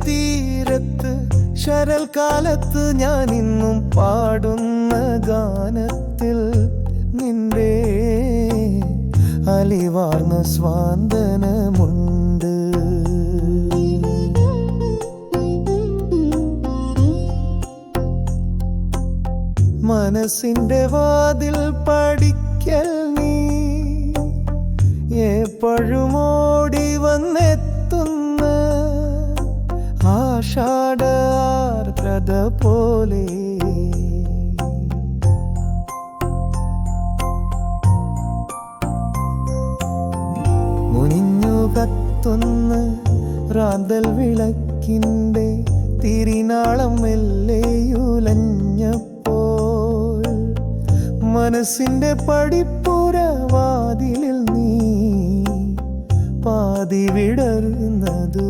തീരത്ത് ശരൽ കാലത്ത് ഞാൻ ഇന്നും പാടുന്ന ഗാനത്തിൽ നിന്റെ അലിവാർന്ന സ്വാന്തനമുണ്ട്. മനസ്സിന്റെ വാതിൽ പഠിക്കൽ നീ എപ്പോഴും ഓടി വന്നെത്തുന്ന ആഷാഢാർദ്രത പോലെ. മുനിഞ്ഞു കത്തുന്ന റാന്തൽ വിളക്കിന്റെ തിരിനാളം മെല്ലെയുലഞ്ഞപ്പോൾ മനസ്സിന്റെ പടിപ്പുരവാതിലിൽ നീ പാതി വിടരുന്നത്